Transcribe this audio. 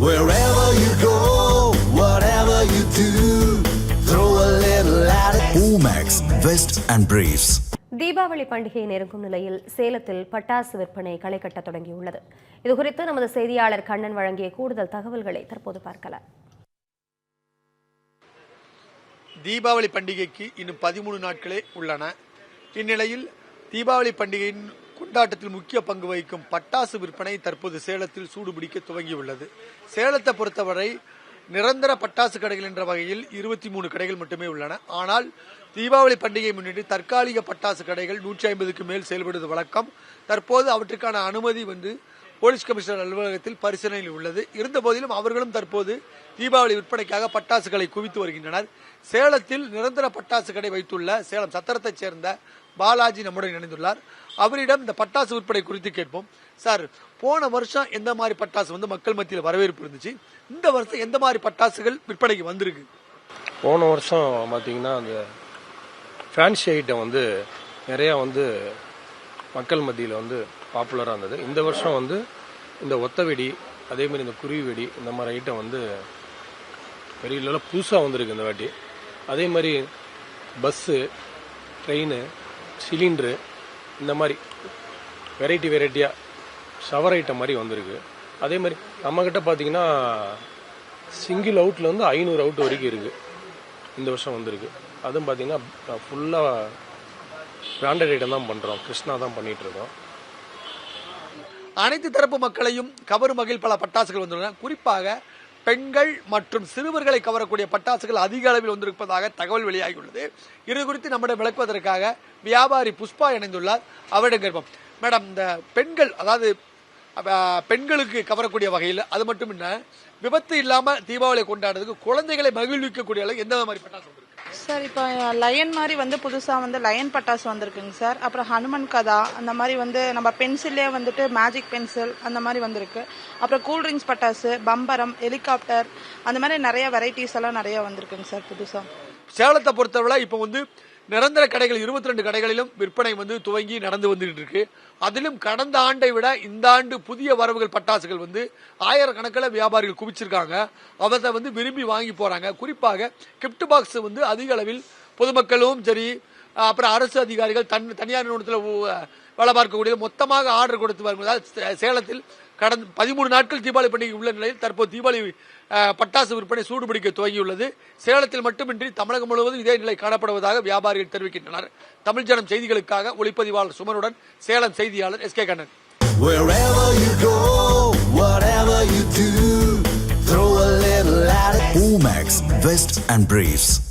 Wherever you go, whatever you do, throw a little at it. Omax, Vest and Briefs. Deepavali பண்டிகை நெருங்கும் நிலையில் சேலத்தில் பட்டாசு விற்பனை களை கட்ட தொடங்கியுள்ளது இதுகுறித்து நமது செய்தியாளர் கண்ணன் வழங்கிய கூடுதல் தகவல்களை தற்போது பார்க்கலாம் தீபாவளி பண்டிகைக்கு இன்னும் பதிமூணு நாட்களே உள்ளன இந்நிலையில் தீபாவளி பண்டிகையின் கொண்டாட்டத்தில் முக்கிய பங்கு வகிக்கும் பட்டாசு விற்பனை தற்போது சேலத்தில் சூடுபிடிக்க துவங்கியுள்ளது. சேலத்தை பொறுத்தவரை நிரந்தர பட்டாசு கடைகள் என்ற வகையில் இருபத்தி மூணு கடைகள் மட்டுமே உள்ளன. ஆனால் தீபாவளி பண்டிகை முன்னிட்டு தற்காலிக பட்டாசு கடைகள் நூற்றி ஐம்பதுக்கு மேல் செயல்படுவது வழக்கம். தற்போது அவற்றுக்கான அனுமதி வந்து போலீஸ் கமிஷனர் அலுவலகத்தில் பரிசீலனையில் உள்ளது. இருந்த போதிலும் அவர்களும் தற்போது தீபாவளி விற்பனைக்காக பட்டாசுகளை குவித்து வருகின்றனர். சேலத்தில் நிரந்தர பட்டாசு கடை வைத்துள்ள சேலம் சத்திரத்தைச் சேர்ந்த பாலாஜி நம்முடன் இணைந்துள்ளார். அவரிடம் இந்த பட்டாசு விற்பனை குறித்து கேட்போம். சார் போன வருஷம் எந்த மாதிரி பட்டாசு வந்து மக்கள் மத்தியில் வரவேற்பு இருந்துச்சு? இந்த வருஷம் எந்த மாதிரி பட்டாசுகள் விற்பனைக்கு வந்திருக்கு? போன வருஷம் பார்த்தீங்கன்னா அந்த ஃபேன்சி ஐட்டம் வந்து நிறையா வந்து மக்கள் மத்தியில் வந்து பாப்புலராக இருந்தது. இந்த வருஷம் வந்து இந்த ஒத்த வெடி அதே மாதிரி இந்த குருவி வெடி இந்த மாதிரி ஐட்டம் வந்து பெரிய புதுசாக வந்திருக்கு இந்த வாட்டி. அதே மாதிரி பஸ்ஸு ட்ரெயின் சிலிண்ட்ரு இந்த மாதிரி வெரைட்டி வெரைட்டியாக ஷவர் ஐட்டம் மாதிரி வந்திருக்கு. அதே மாதிரி நம்மக்கிட்ட பார்த்தீங்கன்னா சிங்கிள் அவுட்டில் வந்து ஐநூறு அவுட் வரைக்கும் இருக்குது இந்த வருஷம் வந்திருக்கு. அதுவும் பார்த்தீங்கன்னா ஃபுல்லாக பிராண்டட் ஐட்டம் தான் பண்ணுறோம் கிருஷ்ணா தான் பண்ணிகிட்ருக்கோம் இருக்கோம். அனைத்து தரப்பு மக்களையும் கவரும் வகையில் பல பட்டாசுகள் வந்துள்ளன. குறிப்பாக பெண்கள் மற்றும் சிறுவர்களை கவரக்கூடிய பட்டாசுகள் அதிக அளவில் வந்திருப்பதாக தகவல் வெளியாகியுள்ளது. இது குறித்து நம்மிடம் விளக்குவதற்காக வியாபாரி புஷ்பா இணைந்துள்ளார். அவரிடம் கேட்போம். மேடம் இந்த பெண்கள் அதாவது பெண்களுக்கு கவரக்கூடிய வகையில் அது மட்டும் விபத்து இல்லாமல் தீபாவளி கொண்டாடுறதுக்கு குழந்தைகளை மகிழ்விக்கக்கூடிய அளவுக்கு எந்த மாதிரி பட்டாசு சார் இப்போ லயன் மாதிரி வந்து புதுசாக வந்து லயன் பட்டாசு வந்திருக்குங்க சார். அப்புறம் ஹனுமன் கதா அந்த மாதிரி வந்து நம்ம பென்சிலே வந்துட்டு மேஜிக் பென்சில் அந்த மாதிரி வந்திருக்கு. அப்புறம் கூல்ட்ரிங்க்ஸ் பட்டாசு பம்பரம் ஹெலிகாப்டர் அந்த மாதிரி நிறைய வெரைட்டிஸ் எல்லாம் நிறைய வந்திருக்குங்க சார் புதுசாக சேலத்தை பொறுத்தவரை இப்போ வந்து நிரந்தர கடைகள் 22 ரெண்டு கடைகளிலும் விற்பனை வந்து துவங்கி நடந்து வந்துகிட்டு இருக்கு அதிலும் கடந்த ஆண்டை விட இந்த ஆண்டு புதிய வரவுகள் பட்டாசுகள் வந்து ஆயிரக்கணக்கில் வியாபாரிகள் குவிச்சிருக்காங்க. அவத்தை வந்து விரும்பி வாங்கி போறாங்க. குறிப்பாக கிஃப்ட் பாக்ஸ் வந்து அதிக அளவில் பொதுமக்களும் சரி அப்புறம் அரசு அதிகாரிகள் தன் தனியார் நிறுவனத்தில் வேலை பார்க்கக்கூடிய மொத்தமாக ஆர்டர் கொடுத்து வருவதால் சேலத்தில் கடந்த பதிமூணு நாட்கள் தீபாவளி பண்டிகை உள்ள நிலையில் தற்போது தீபாவளி பட்டாசு விற்பனை சூடுபிடிக்க துவங்கியுள்ளது சேலத்தில் மட்டுமின்றி தமிழகம் முழுவதும் இதே நிலை காணப்படுவதாக வியாபாரிகள் தெரிவிக்கின்றனர் தமிழ் ஜனம் செய்திகளுக்காக ஒளிப்பதிவாளர் சுமனுடன் சேலம் செய்தியாளர் S K Kannan. Omax, Vest and Briefs.